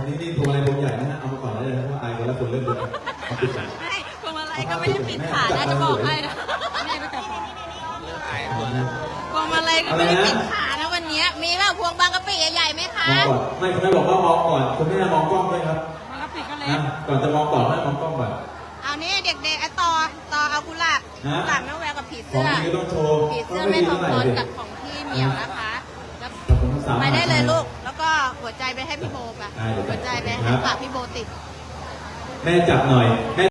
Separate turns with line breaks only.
ันนี้นี่พวงมาลัยพวงใหญ่นะฮะ เอามาก่อนเลยนะเพรว่าอายคนละคนเล่นเลยเอาปิดก่
พวงมาลัยก็ไม่ได้ปิดขานะจะบอกให้นะแม่ไปกลับมาอ
าคนนะ
พวงมาลัยก็ไม่ได้ปิดขานะวันนี้มีแบบพวงบางกะปิใหญ่ๆไหมคะ
ไม่คุณแม่บอกว่ามองก่อนคุณแม่มองกล้องด้วยครับบ
างกะปิก็เลย
ก่อนจะมองก่อนให้มองกล้องก่อน
เอานี่เด็กๆไอ้ต่อต่อเอากุหลาบ
กุ
หลาบแมวแววกับผีขเสื้งอนี้ก็
ต้องโชว์ผีเสื้อไม่ทองอนก
ับของพี่เหมียวนะคะแล้
ามไปได้เลยลู
ก หัวใจไปให้พี่โบไป
ได้เดี๋ยวหัวใจไปครัให้บ
ฝากพี่โบติด
แม่จับหน่อยแม่